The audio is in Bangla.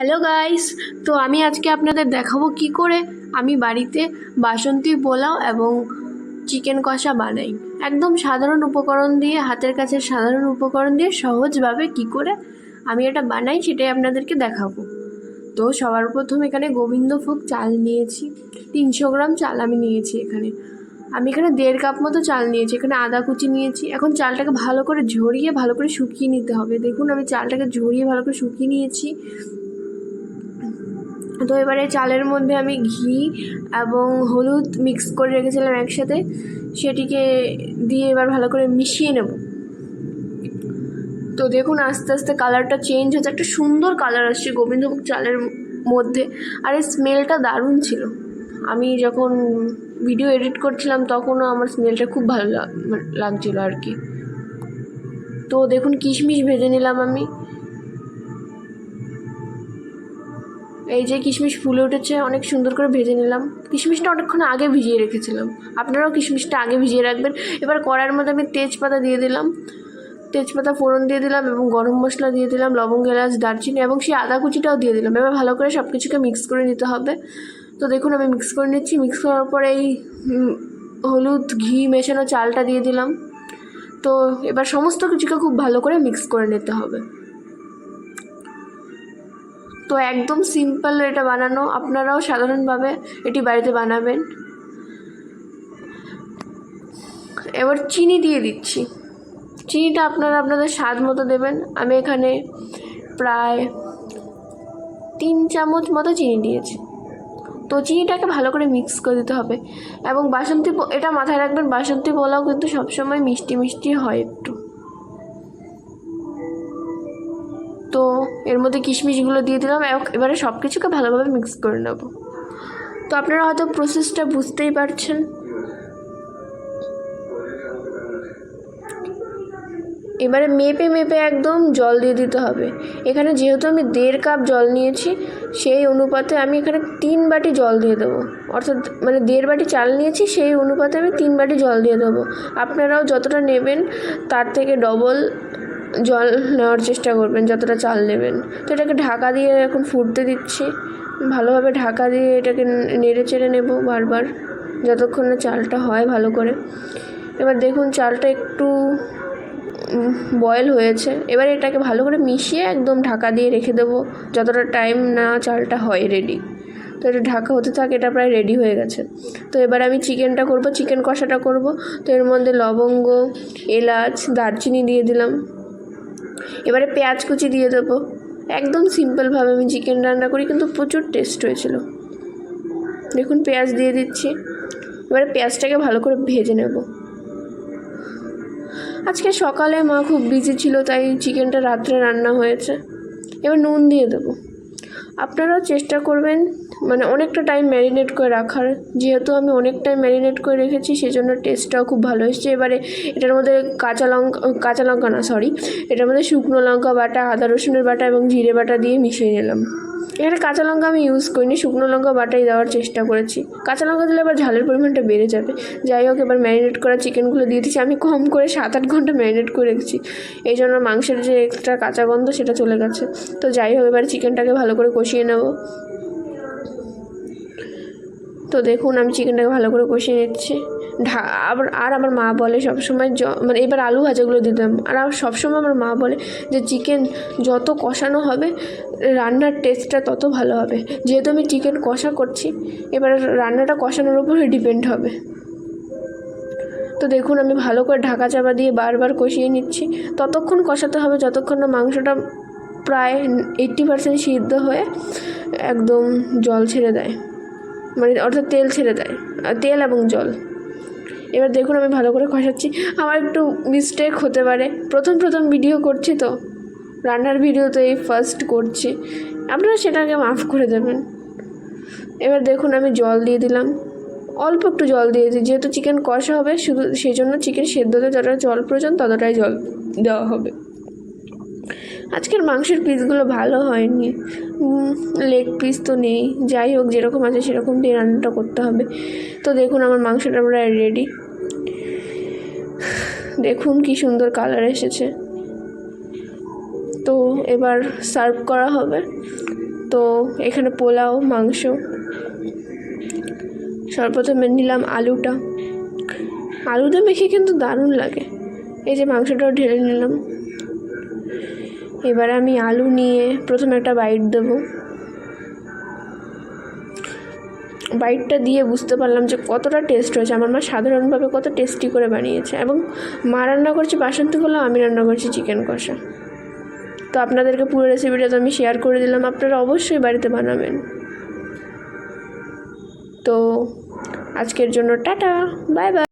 হ্যালো গাইস তো আমি আজকে আপনাদের দেখাবো কি করে আমি বাড়িতে বাসন্তী পোলাও এবং চিকেন কষা বানাই। একদম সাধারণ উপকরণ দিয়ে, হাতের কাছে সাধারণ উপকরণ দিয়ে সহজভাবে কি করে আমি এটা বানাই সেটাই আপনাদেরকে দেখাবো। তো সবার প্রথম এখানে গোবিন্দভোগ চাল নিয়েছি, তিনশো গ্রাম চাল আমি নিয়েছি এখানে। আমি এখানে দেড় কাপ মতো চাল নিয়েছি, এখানে আদা কুচি নিয়েছি। এখন চালটাকে ভালো করে ঝরিয়ে, ভালো করে শুকিয়ে নিতে হবে। দেখুন, আমি চালটাকে ঝরিয়ে, ভালো করে শুকিয়ে নিয়েছি। তো এবারে চালের মধ্যে আমি ঘি এবং হলুদ মিক্স করে রেখেছিলাম একসাথে। সেটিকে দিয়ে এবার ভালো করে মিশিয়ে নেব। তো দেখুন, আস্তে আস্তে কালারটা চেঞ্জ হচ্ছে একটা সুন্দর কালার আসছে গোবিন্দভোগ চালের মধ্যে। আর এই স্মেলটা দারুণ ছিল। আমি যখন ভিডিও এডিট করছিলাম, তখনও আমার স্মেলটা খুব ভালো লাগছিল আর কি। তো দেখুন, কিশমিশ ভেজে নিলাম আমি। এই যে কিশমিশ ফুলে উঠেছে, অনেক সুন্দর করে ভেজে নিলাম। কিশমিশটা অনেকক্ষণ আগে ভিজিয়ে রেখেছিলাম। আপনারাও কিশমিশটা আগে ভিজিয়ে রাখবেন। এবার কড়ার মধ্যে আমি তেজপাতা দিয়ে দিলাম। তেজপাতা ফোড়ন দিয়ে দিলাম এবং গরম মশলা দিয়ে দিলাম, লবঙ্গ, এলাচ, দারচিনি এবং সেই আদা কুচিটাও দিয়ে দিলাম। এবার ভালো করে সব কিছুকে মিক্স করে নিতে হবে। তো দেখুন, আমি মিক্স করে নিচ্ছি। মিক্স করার পরে এই হলুদ, ঘি মেশানো চালটা দিয়ে দিলাম। তো এবার সমস্ত কিছুকে খুব ভালো করে মিক্স করে নিতে হবে। তো একদম সিম্পল এটা বানানো। আপনারাও সাধারণভাবে এটি বাড়িতে বানাবেন। এবার চিনি দিয়ে দিচ্ছি। চিনিটা আপনারা আপনাদের স্বাদ মতো দেবেন। আমি এখানে প্রায় তিন চামচ মতো চিনি দিয়েছি। তো চিনিটাকে ভালো করে মিক্স করে দিতে হবে। এবং বাসন্তী এটা মাথায় রাখবেন, বাসন্তী পোলাও কিন্তু সবসময় মিষ্টি মিষ্টি হয় একটু। তো এর মধ্যে কিশমিশগুলো দিয়ে দিলাম। এবারে সব কিছুকে ভালোভাবে মিক্স করে নেব। তো আপনারা হয়তো প্রসেসটা বুঝতেই পারছেন। এবারে মেপে মেপে একদম জল দিয়ে দিতে হবে। এখানে যেহেতু আমি দেড় কাপ জল নিয়েছি, সেই অনুপাতে আমি এখানে তিন বাটি জল দিয়ে দেবো। অর্থাৎ মানে দেড় বাটি চাল নিয়েছি, সেই অনুপাতে আমি তিন বাটি জল দিয়ে দেবো। আপনারাও যতটা নেবেন, তার থেকে ডবল জল নেওয়ার চেষ্টা করবেন, যতটা চাল নেবেন। তো এটাকে ঢাকা দিয়ে এখন ফুটতে দিচ্ছি। ভালোভাবে ঢাকা দিয়ে এটাকে নেড়ে চেড়ে নেব বারবার, যতক্ষণ না চালটা হয় ভালো করে। এবার দেখুন চালটা একটু বয়েল হয়েছে। এবার এটাকে ভালো করে মিশিয়ে একদম ঢাকা দিয়ে রেখে দেবো, যতটা টাইম না চালটা হয় রেডি তো এটা ঢাকা হতে থাকে, এটা প্রায় রেডি হয়ে গেছে। তো এবার আমি চিকেনটা করব, চিকেন কষাটা করব। তো এর মধ্যে লবঙ্গ, এলাচ, দারচিনি দিয়ে দিলাম। এবারে পেঁয়াজ কুচি দিয়ে দেবো। একদম সিম্পলভাবে আমি চিকেন রান্না করি, কিন্তু প্রচুর টেস্ট হয়েছিল। দেখুন, পেঁয়াজ দিয়ে দিচ্ছি। এবারে পেঁয়াজটাকে ভালো করে ভেজে নেব। আজকে সকালে মা খুব বিজি ছিল, তাই চিকেনটা রাত্রে রান্না হয়েছে। এবার নুন দিয়ে দেবো। আপনারাও চেষ্টা করবেন মানে অনেকটা টাইম ম্যারিনেট করে রাখার, যেহেতু আমি অনেক টাইম ম্যারিনেট করে রেখেছি, সেজন্য টেস্টটাও খুব ভালো এসেছে। এবারে এটার মধ্যে কাঁচা লঙ্কা কাঁচা লঙ্কা না সরি এটার মধ্যে শুকনো লঙ্কা বাটা, আদা, রসুনের বাটা এবং জিরে বাটা দিয়ে মিশিয়ে নিলাম। এখানে কাঁচা লঙ্কা আমি ইউজ করিনি, শুকনো লঙ্কা বাটাই দেওয়ার চেষ্টা করেছি। কাঁচা লঙ্কা দিলে আবার ঝালের পরিমাণটা বেড়ে যাবে। যাই হোক, এবার ম্যারিনেট করা চিকেনগুলো দিয়ে দিচ্ছি। আমি কম করে সাত আট ঘণ্টা ম্যারিনেট করে রেখেছি। এই জন্য মাংসের যে এক্সট্রা কাঁচা গন্ধ সেটা চলে গেছে। তো যাই হোক, এবার চিকেনটাকে ভালো করে কষিয়ে নেব। তো দেখুন, আমি চিকেনটাকে ভালো করে কষিয়ে নিচ্ছি। ঢা আবার আর আমার মা বলে সবসময় জ মানে এবার আলু ভাজাগুলো দিতাম। আর সবসময় আমার মা বলে যে চিকেন যত কষানো হবে, রান্নার টেস্টটা তত ভালো হবে। যেহেতু আমি চিকেন কষা করছি, এবার রান্নাটা কষানোর উপরে ডিপেন্ড হবে। তো দেখুন, আমি ভালো করে ঢাকা চাপা দিয়ে বারবার কষিয়ে নিচ্ছি। ততক্ষণ কষাতে হবে যতক্ষণ না মাংসটা প্রায় এইট্টি পার্সেন্ট সিদ্ধ হয়ে একদম জল ছেড়ে দেয়। মানে অর্থাৎ তেল ছেড়ে দেয় তেল এবং জল। এবার দেখুন আমি ভালো করে কষাচ্ছি। আমার একটু মিস্টেক হতে পারে। প্রথম প্রথম ভিডিও করছি তো। রান্নার ভিডিও তো এই ফার্স্ট করছি। আপনারা সেটাকে মাফ করে দেবেন। এবার দেখুন আমি জল দিয়ে দিলাম। অল্প একটু জল দিয়েছি যেহেতু চিকেন কষা হবে, শুধু সেই জন্য চিকেন সেদ্ধতে যতটা জল প্রয়োজন ততটাই জল দেওয়া হবে। আজকের মাংসের পিসগুলো ভালো হয়নি। লেগ পিস তো নেই। যাই হোক, যেরকম আছে সেরকম দিয়ে রান্নাটা করতে হবে। তো দেখুন, আমার মাংসটা প্রায় রেডি দেখুন কি সুন্দর কালার এসেছে। তো এবার সার্ভ করা হবে। তো এখানে পোলাও, মাংস। সর্বপ্রথমে নিলাম আলুটা। আলুটা মেখে কিন্তু দারুণ লাগে। এই যে মাংসটাও ঢেলে নিলাম। এবার আমি আলু নিয়ে প্রথমে একটা বাইট দেবো। বাইটটা দিয়ে বুঝতে পারলাম যে কতটা টেস্ট হয়েছে। আমার মা সাধারণভাবে কত টেস্টি করে বানিয়েছে এবং মা রান্না করছে বাসন্তী পোলাও, আমি রান্না করছি চিকেন কষা। তো আপনাদেরকে পুরো রেসিপিটা তো আমি শেয়ার করে দিলাম। আপনারা অবশ্যই বাড়িতে বানাবেন। তো আজকের জন্য টাটা, বাই বাই।